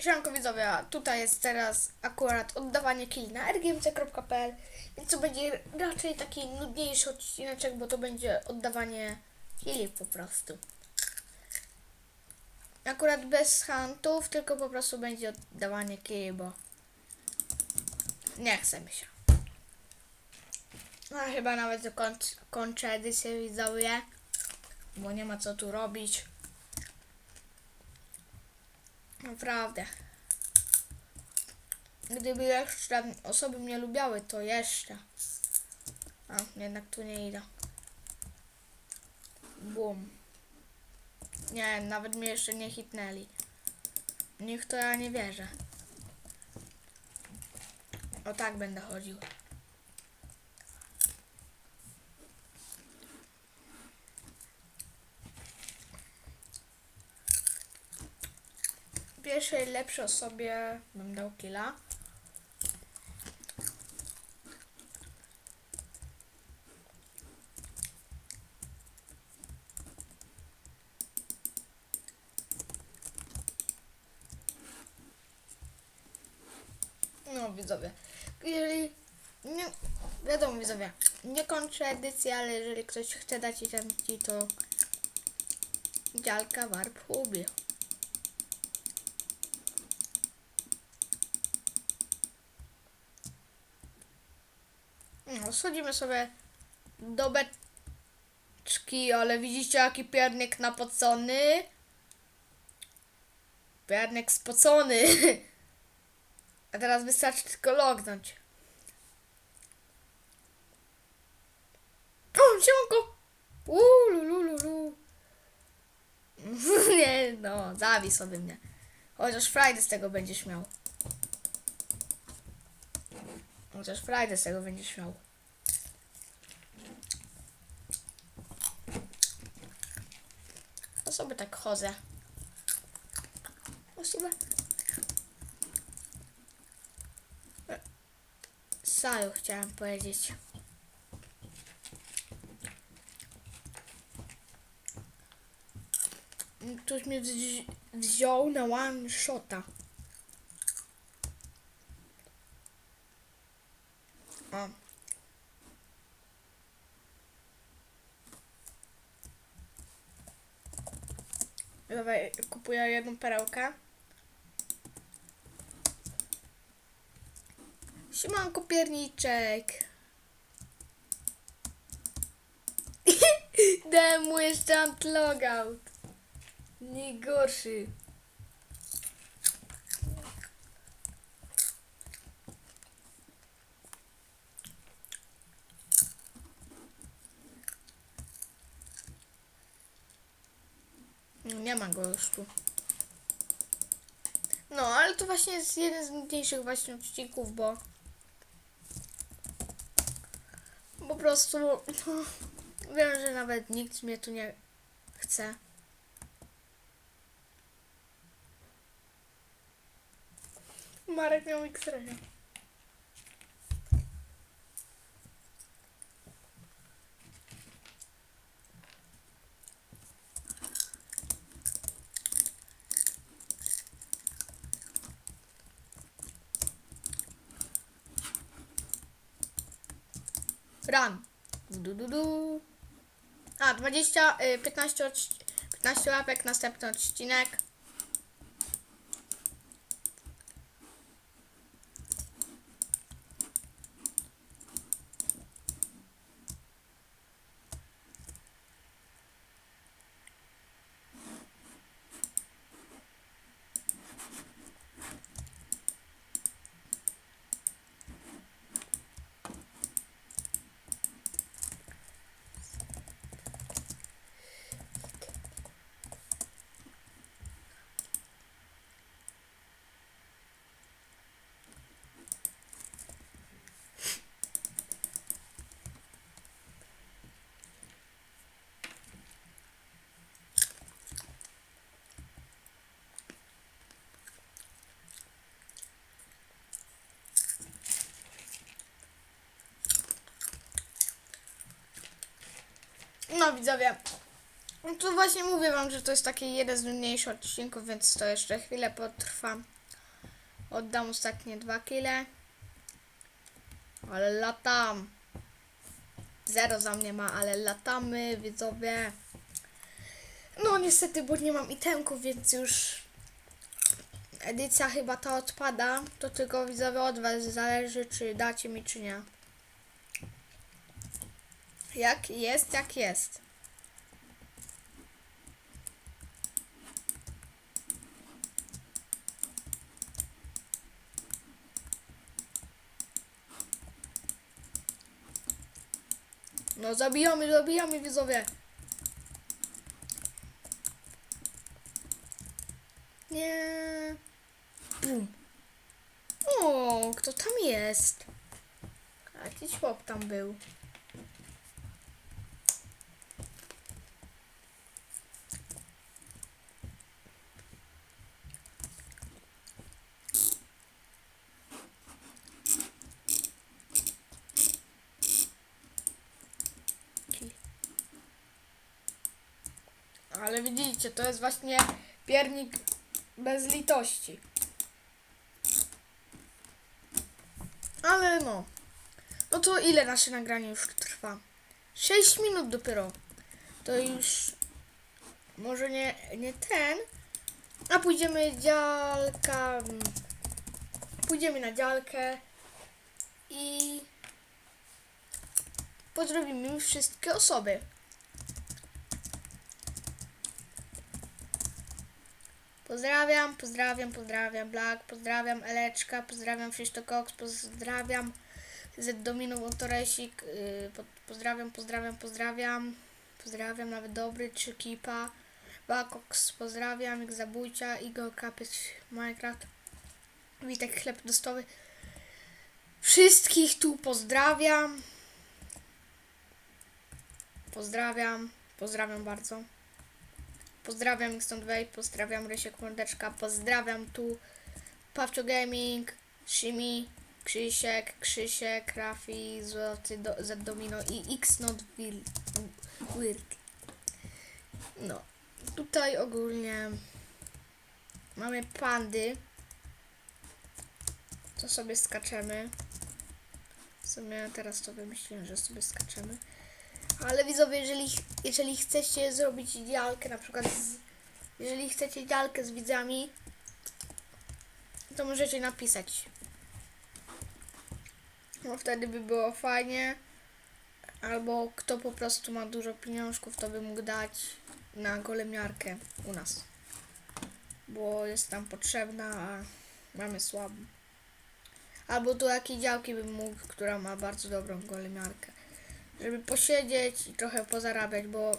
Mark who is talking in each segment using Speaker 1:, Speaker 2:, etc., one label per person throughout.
Speaker 1: Siemanko widzowie, a tutaj jest teraz akurat oddawanie killi na rgmc.pl więc to będzie raczej taki nudniejszy odcineczek, bo to będzie oddawanie killi po prostu. Akurat bez huntów, tylko po prostu będzie oddawanie killi, bo nie chce mi się. No chyba nawet kończę edycję widzowie, bo nie ma co tu robić. Naprawdę. Gdyby jeszcze osoby mnie lubiały, to jeszcze. A, jednak tu nie idę. Bum. Nie, nawet mnie jeszcze nie hitnęli. Niech to ja nie wierzę. O tak będę chodził. Pierwszej lepszej osobie bym dał killa. No widzowie, jeżeli nie, wiadomo widzowie, nie kończę edycji, ale jeżeli ktoś chce dać itemki, to działka warp lubię. Schodzimy sobie do beczki, ale widzicie jaki piernik napocony? Piernik spocony. A teraz wystarczy tylko lognąć. O, siemanko! Uuu, lu, lu, lu. Nie, no, zabij sobie mnie. Chociaż Friday z tego będziesz miał. Chociaż Friday z tego będziesz miał. Sobie tak chodzę. E, Saju chciałem powiedzieć. Ktoś mnie wzi- wziął na one shota. O. Dawaj, kupuję jedną perełkę. Siemanko pierniczek. Dałem mu jeszcze antlogout. Najgorszy. No, Nie ma go już tu. No, ale to właśnie jest jeden z nudniejszych właśnie odcinków, bo po prostu no, wiem, że nawet nikt mnie tu nie chce. Marek miał X-raya. Run. Du, du, du. A, 20, y, 15, odci- 15 łapek, następny odcinek. No widzowie, to właśnie mówię wam, że to jest taki jeden z nudniejszych odcinków, więc to jeszcze chwilę potrwa. Oddam ostatnie dwa kile. Ale latam. Zero za mnie ma, ale latamy, widzowie. No niestety, bo nie mam itemków, więc już edycja chyba ta odpada. To tylko widzowie od was zależy, czy dacie mi, czy nie. Jak jest, jak jest. No zabijamy, zabijamy widzowie. Nie. Bum. O, kto tam jest? Jakiś chłop tam był. Ale to jest właśnie piernik bez litości. Ale no. No to ile nasze nagranie już trwa? 6 minut dopiero. To już może nie, nie ten. A pójdziemy działka. Pójdziemy na działkę i pozdrowimy wszystkie osoby. Pozdrawiam, pozdrawiam, pozdrawiam Black, pozdrawiam Eleczka, pozdrawiam Krzysztof Cox, pozdrawiam Z Domino Motoresik, yy, po, pozdrawiam, pozdrawiam, pozdrawiam, pozdrawiam nawet Dobry, czy Kipa, Bakox, pozdrawiam, ich Zabójcia, Igor Kapyć, Minecraft, Witek Chleb Dostowy. Wszystkich tu pozdrawiam. Pozdrawiam, pozdrawiam bardzo. Pozdrawiam Xton Way, pozdrawiam Rysiek Mordeczka, pozdrawiam tu Pawcio Gaming, Shimi, Krzysiek, Krzysiek, Rafi, Złoty, do, Z Domino i Xnot Wirk. No, tutaj ogólnie mamy pandy. To sobie skaczemy. W sumie teraz to wymyśliłem, że sobie skaczemy. Ale widzowie, jeżeli, jeżeli chcecie zrobić idealkę, na przykład z, jeżeli chcecie idealkę z widzami, to możecie napisać. No wtedy by było fajnie. Albo kto po prostu ma dużo pieniążków, to by mógł dać na golemiarkę u nas. Bo jest tam potrzebna, a mamy słabą. Albo do jakiej działki bym mógł, która ma bardzo dobrą golemiarkę żeby posiedzieć i trochę pozarabiać, bo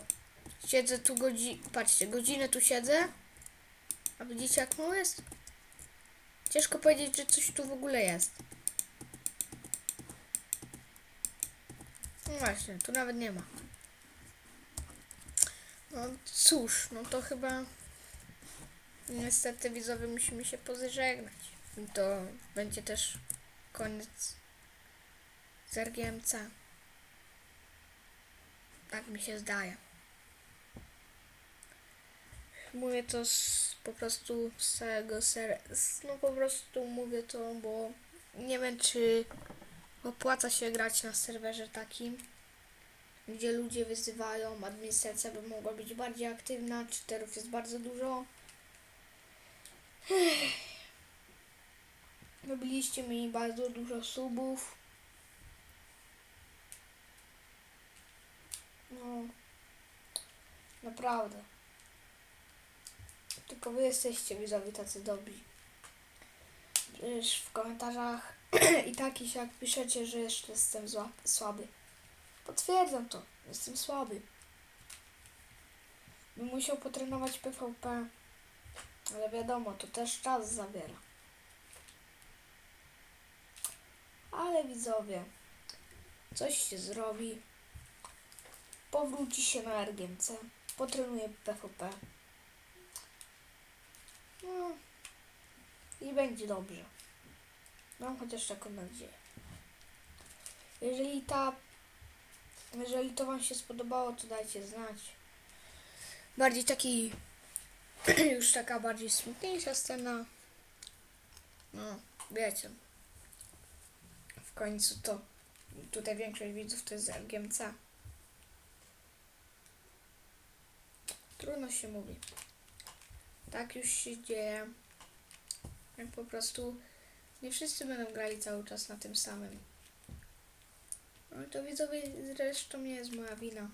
Speaker 1: siedzę tu godzinę, patrzcie, godzinę tu siedzę, a widzicie jak mało jest? Ciężko powiedzieć, że coś tu w ogóle jest. No właśnie, tu nawet nie ma. No cóż, no to chyba niestety widzowie musimy się pożegnać. To będzie też koniec z RGMC. Tak mi się zdaje. Mówię to z, po prostu z całego ser... z- No po prostu mówię to, bo nie wiem czy opłaca się grać na serwerze takim, gdzie ludzie wyzywają, administracja by mogła być bardziej aktywna, czyterów jest bardzo dużo. Robiliście mi bardzo dużo subów. No, naprawdę. Tylko wy jesteście widzowie tacy dobrzy. Przecież w komentarzach i tak i siak piszecie, że jeszcze jestem zła, słaby. Potwierdzam to, jestem słaby. Bym musiał potrenować PvP, ale wiadomo, to też czas zabiera. Ale widzowie, coś się zrobi powróci się na RGMC, potrenuje PvP. No i będzie dobrze. Mam chociaż taką nadzieję. Jeżeli ta jeżeli to Wam się spodobało, to dajcie znać. Bardziej taki już taka bardziej smutniejsza scena. No, wiecie. W końcu to tutaj większość widzów to jest z LGMC. Trudno się mówi. Tak już się dzieje. Po prostu nie wszyscy będą grali cały czas na tym samym. No to widzowie zresztą nie jest moja wina,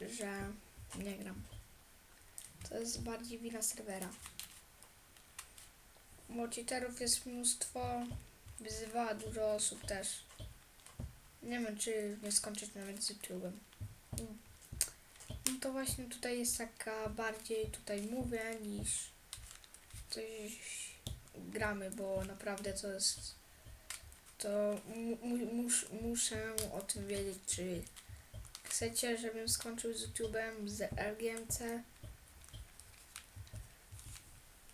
Speaker 1: że nie gram. To jest bardziej wina serwera. Bo jest mnóstwo, wyzywała dużo osób też. Nie wiem, czy nie skończyć nawet z YouTube'em. Mm. No to właśnie tutaj jest taka bardziej tutaj mówię niż coś gramy, bo naprawdę to jest to mu, mu, mus, muszę o tym wiedzieć, czy chcecie, żebym skończył z YouTube'em, z LGMC,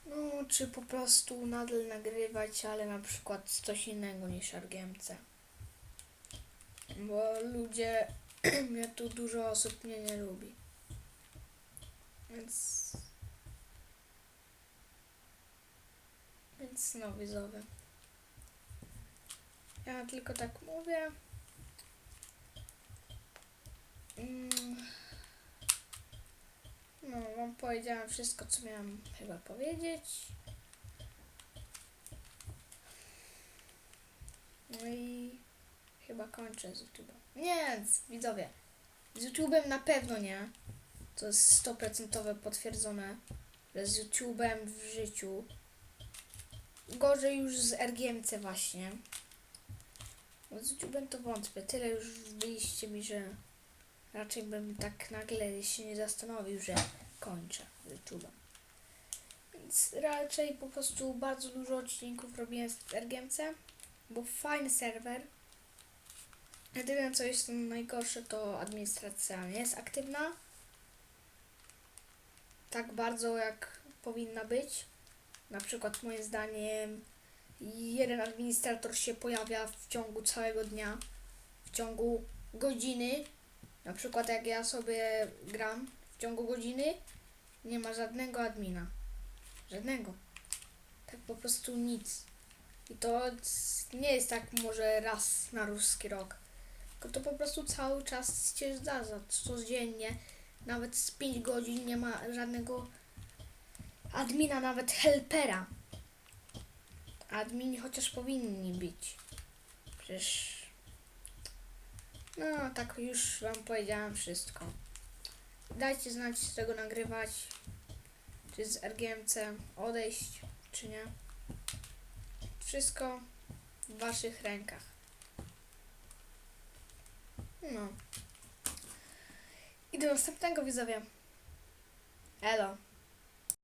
Speaker 1: no, czy po prostu nadal nagrywać, ale na przykład coś innego niż RGMC. Bo ludzie, mnie tu dużo osób mnie nie lubi. Więc... Więc no, widzowie. Ja tylko tak mówię. Mm. No, wam powiedziałam wszystko, co miałam chyba powiedzieć. No i chyba kończę z YouTube'em. Nie, widzowie. Z YouTube'em na pewno nie. To jest 100% potwierdzone, że z YouTube'em w życiu. Gorzej już z RGMC właśnie. Bo z YouTube'em to wątpię. Tyle już wbiliście mi, że raczej bym tak nagle się nie zastanowił, że kończę z YouTube'em. Więc raczej po prostu bardzo dużo odcinków robiłem z RGMC, bo fajny serwer. Jedyne co jest najgorsze to administracja nie jest aktywna. Tak bardzo jak powinna być. Na przykład moim zdaniem jeden administrator się pojawia w ciągu całego dnia, w ciągu godziny. Na przykład jak ja sobie gram w ciągu godziny, nie ma żadnego admina. Żadnego. Tak po prostu nic. I to nie jest tak może raz na ruski rok. To po prostu cały czas się zdarza. Codziennie. Nawet z 5 godzin nie ma żadnego admina, nawet helpera. Admini chociaż powinni być. Przecież. No, tak już Wam powiedziałam wszystko. Dajcie znać, z czego nagrywać. Czy z RGMC odejść, czy nie. Wszystko w Waszych rękach. No. I do następnego widzowie. Elo.